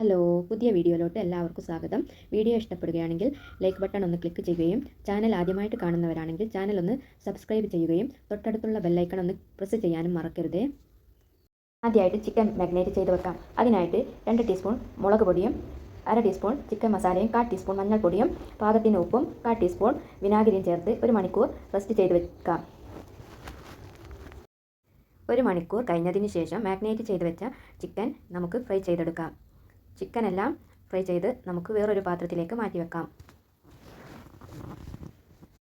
Hello പുതിയ വീഡിയോയിലോട്ട് എല്ലാവർക്കും സ്വാഗതം. വീഡിയോ ഇഷ്ടപ്പെടുകയാണെങ്കിൽ ലൈക്ക് ബട്ടൺ ഒന്ന് ക്ലിക്ക് ചെയ്യുകയും ചാനൽ ആദ്യമായിട്ട് കാണുന്നവരാണെങ്കിൽ ചാനൽ ഒന്ന് സബ്സ്ക്രൈബ് ചെയ്യുകയും തൊട്ടടുത്തുള്ള ബെല്ലൈക്കൺ ഒന്ന് പ്രസ് ചെയ്യാനും മറക്കരുതേ. ആദ്യമായിട്ട് ചിക്കൻ മാഗ്നേറ്റ് ചെയ്ത് വെക്കാം. അതിനായിട്ട് രണ്ട് ടീസ്പൂൺ മുളക് പൊടിയും അര ടീസ്പൂൺ ചിക്കൻ മസാലയും കാൽ ടീസ്പൂൺ മഞ്ഞൾപ്പൊടിയും പാകത്തിന് ഉപ്പും കാൽ ടീസ്പൂൺ വിനാഗിരിയും ചേർത്ത് ഒരു മണിക്കൂർ റെസ്റ്റ് ചെയ്ത് വെക്കാം. ഒരു മണിക്കൂർ കഴിഞ്ഞതിന് ശേഷം മാഗ്നേറ്റ് ചെയ്ത് വെച്ച ചിക്കൻ നമുക്ക് ഫ്രൈ ചെയ്തെടുക്കാം. ചിക്കൻ എല്ലാം ഫ്രൈ ചെയ്ത് നമുക്ക് വേറൊരു പാത്രത്തിലേക്ക് മാറ്റി വെക്കാം.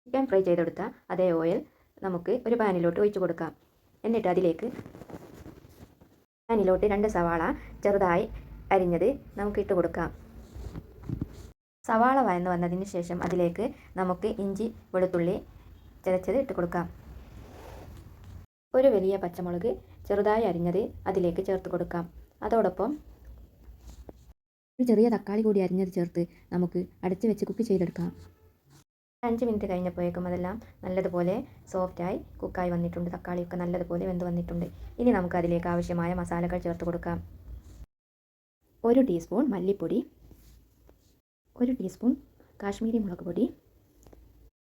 ചിക്കൻ ഫ്രൈ ചെയ്തെടുത്ത അതേ ഓയിൽ നമുക്ക് ഒരു പാനിലോട്ട് ഒഴിച്ചു കൊടുക്കാം. എന്നിട്ട് അതിലേക്ക് പാനിലോട്ട് രണ്ട് സവാള ചെറുതായി അരിഞ്ഞത് നമുക്ക് ഇട്ട് കൊടുക്കാം. സവാള വയന്ന് വന്നതിന് ശേഷം അതിലേക്ക് നമുക്ക് ഇഞ്ചി വെളുത്തുള്ളി ചതച്ചത് ഇട്ട് കൊടുക്കാം. ഒരു വലിയ പച്ചമുളക് ചെറുതായി അരിഞ്ഞത് അതിലേക്ക് ചേർത്ത് കൊടുക്കാം. അതോടൊപ്പം ഒരു ചെറിയ തക്കാളി കൂടി അരിഞ്ഞത് ചേർത്ത് നമുക്ക് അടച്ചു വെച്ച് കുക്ക് ചെയ്തെടുക്കാം. അഞ്ച് മിനിറ്റ് കഴിഞ്ഞപ്പോഴേക്കും അതെല്ലാം നല്ലതുപോലെ സോഫ്റ്റായി കുക്കായി വന്നിട്ടുണ്ട്. തക്കാളിയൊക്കെ നല്ലതുപോലെ വെന്ത് വന്നിട്ടുണ്ട്. ഇനി നമുക്ക് അതിലേക്ക് ആവശ്യമായ മസാലകൾ ചേർത്ത് കൊടുക്കാം. ഒരു ടീസ്പൂൺ മല്ലിപ്പൊടി ഒരു ടീസ്പൂൺ കാശ്മീരി മുളക് പൊടി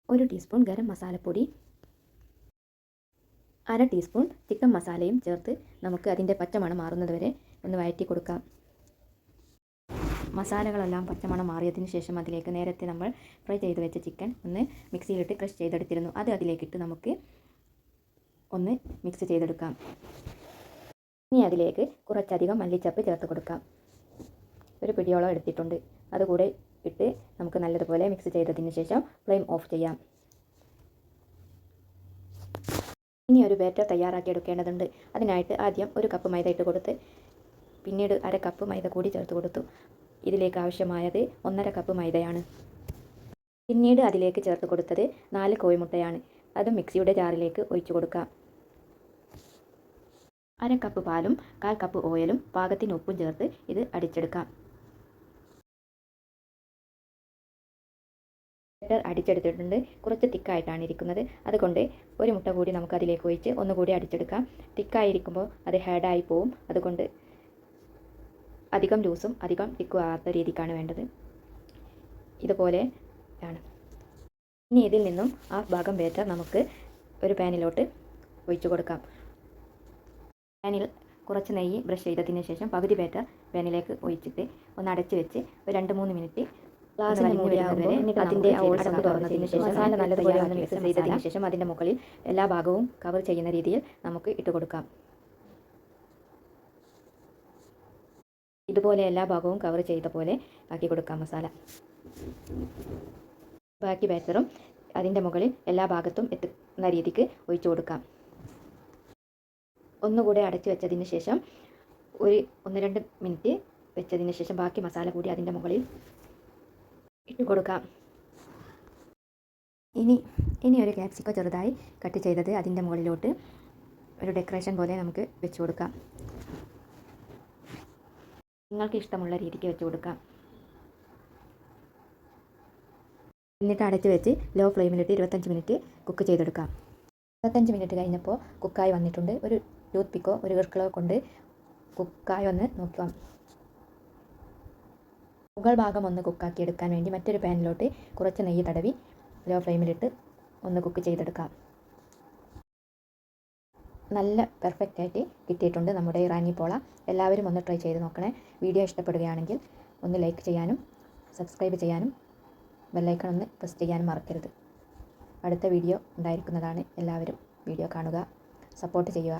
ഒരു ടീസ്പൂൺ ഗരം മസാലപ്പൊടി അര ടീസ്പൂൺ ചിക്കൻ മസാലയും ചേർത്ത് നമുക്ക് അതിന്റെ പച്ചമണം മാറുന്നത് വരെ ഒന്ന് വഴറ്റി കൊടുക്കാം. മസാലകളെല്ലാം പച്ചമണം മാറിയതിന് ശേഷം അതിലേക്ക് നേരത്തെ നമ്മൾ ഫ്രൈ ചെയ്ത് വെച്ച ചിക്കൻ ഒന്ന് മിക്സിയിലിട്ട് ക്രഷ് ചെയ്തെടുത്തിരുന്നു. അത് അതിലേക്കിട്ട് നമുക്ക് ഒന്ന് മിക്സ് ചെയ്തെടുക്കാം. ഇനി അതിലേക്ക് കുറച്ചധികം മല്ലിച്ചപ്പ് ചേർത്ത് കൊടുക്കാം. ഒരു പിടിയോളം എടുത്തിട്ടുണ്ട്. അതുകൂടെ ഇട്ട് നമുക്ക് നല്ലതുപോലെ മിക്സ് ചെയ്തതിന് ശേഷം ഫ്ലെയിം ഓഫ് ചെയ്യാം. ഇനി ഒരു ബാറ്റർ തയ്യാറാക്കി എടുക്കേണ്ടതുണ്ട്. അതിനായിട്ട് ആദ്യം ഒരു കപ്പ് മൈദ ഇട്ട് കൊടുത്ത് പിന്നീട് അര കപ്പ് മൈദ കൂടി ചേർത്ത് കൊടുത്തു. ഇതിലേക്ക് ആവശ്യമായത് ഒന്നര കപ്പ് മൈദയാണ്. പിന്നീട് അതിലേക്ക് ചേർത്ത് കൊടുത്തത് നാല് കോഴിമുട്ടയാണ്. അത് മിക്സിയുടെ ജാറിലേക്ക് ഒഴിച്ചു കൊടുക്കാം. അര കപ്പ് പാലും കാൽ കപ്പ് ഓയിലും പാകത്തിന് ഉപ്പും ചേർത്ത് ഇത് അടിച്ചെടുക്കാം. ബട്ടർ അടിച്ചെടുത്തിട്ടുണ്ട്. കുറച്ച് തിക്കായിട്ടാണ് ഇരിക്കുന്നത്. അതുകൊണ്ട് ഒരു മുട്ട കൂടി നമുക്ക് അതിലേക്ക് ഒഴിച്ച് ഒന്നുകൂടി അടിച്ചെടുക്കാം. തിക്കായിരിക്കുമ്പോൾ അത് ഹേഡായി പോവും. അതുകൊണ്ട് അധികം ലൂസും അധികം തിക്കും ആകാത്ത രീതിക്കാണ് വേണ്ടത്. ഇതുപോലെ ആണ് ഇനി ഇതിൽ നിന്നും ആ ഭാഗം വേറ്റാൻ നമുക്ക് ഒരു പാനിലോട്ട് ഒഴിച്ചു കൊടുക്കാം. പാനിൽ കുറച്ച് നെയ്യ് ബ്രഷ് ചെയ്തതിന് ശേഷം പകുതി ബാറ്റർ പാനിലേക്ക് ഒഴിച്ചിട്ട് ഒന്ന് അടച്ചു വെച്ച് ഒരു രണ്ട് മൂന്ന് മിനിറ്റ് ഗ്ലാസ് അതിന്റെ അടപ്പ് തുറന്നതിന് ശേഷം മസാല നല്ലതുപോലെ ഒന്ന് മിക്സ് ചെയ്തതിന് ശേഷം അതിന്റെ മുകളിൽ എല്ലാ ഭാഗവും കവർ ചെയ്യുന്ന രീതിയിൽ നമുക്ക് ഇട്ട് കൊടുക്കാം. ഇതുപോലെ എല്ലാ ഭാഗവും കവർ ചെയ്ത പോലെ ആക്കി കൊടുക്കാം മസാല ബാക്കി ബാറ്ററും അതിന്റെ മുകളിൽ എല്ലാ ഭാഗത്തും എത്തുന്ന രീതിക്ക് ഒഴിച്ചു കൊടുക്കാം. ഒന്നുകൂടെ അടച്ചു വെച്ചതിന് ശേഷം ഒരു ഒന്ന് രണ്ട് മിനിറ്റ് വെച്ചതിന് ശേഷം ബാക്കി മസാല കൂടി അതിന്റെ മുകളിൽ ഇട്ട് കൊടുക്കാം. ഇനി ഇനി ഒരു ക്യാപ്സിക്കോ ചെറുതായി കട്ട് ചെയ്തത് അതിന്റെ മുകളിലോട്ട് ഒരു ഡെക്കറേഷൻ പോലെ നമുക്ക് വെച്ച് കൊടുക്കാം. നിങ്ങൾക്ക് ഇഷ്ടമുള്ള രീതിക്ക് വെച്ച് കൊടുക്കാം. എന്നിട്ട് അടച്ച് വെച്ച് ലോ ഫ്ലെയിമിലിട്ട് ഇരുപത്തഞ്ച് മിനിറ്റ് കുക്ക് ചെയ്തെടുക്കാം. ഇരുപത്തഞ്ച് മിനിറ്റ് കഴിഞ്ഞപ്പോൾ കുക്കായി വന്നിട്ടുണ്ട്. ഒരു ടൂത്ത് പിക്കോ ഒരു ഇർക്കിളോ കൊണ്ട് കുക്കായി വന്ന് നോക്കാം. മുകൾ ഭാഗം ഒന്ന് കുക്കാക്കി എടുക്കാൻ വേണ്ടി മറ്റൊരു പാനിലോട്ട് കുറച്ച് നെയ്യ് തടവി ലോ ഫ്ലെയിമിലിട്ട് ഒന്ന് കുക്ക് ചെയ്തെടുക്കാം. നല്ല പെർഫെക്റ്റ് ആയിട്ട് കിട്ടിയിട്ടുണ്ട് നമ്മുടെ ഇറാനി പോള. എല്ലാവരും ഒന്ന് ട്രൈ ചെയ്ത് നോക്കണേ. വീഡിയോ ഇഷ്ടപ്പെടുകയാണെങ്കിൽ ഒന്ന് ലൈക്ക് ചെയ്യാനും സബ്സ്ക്രൈബ് ചെയ്യാനും ബെല്ലൈക്കൺ ഒന്ന് പ്രസ് ചെയ്യാനും മറക്കരുത്. അടുത്ത വീഡിയോ ഉണ്ടായിരിക്കുന്നതാണ്. എല്ലാവരും വീഡിയോ കാണുക സപ്പോർട്ട് ചെയ്യുക.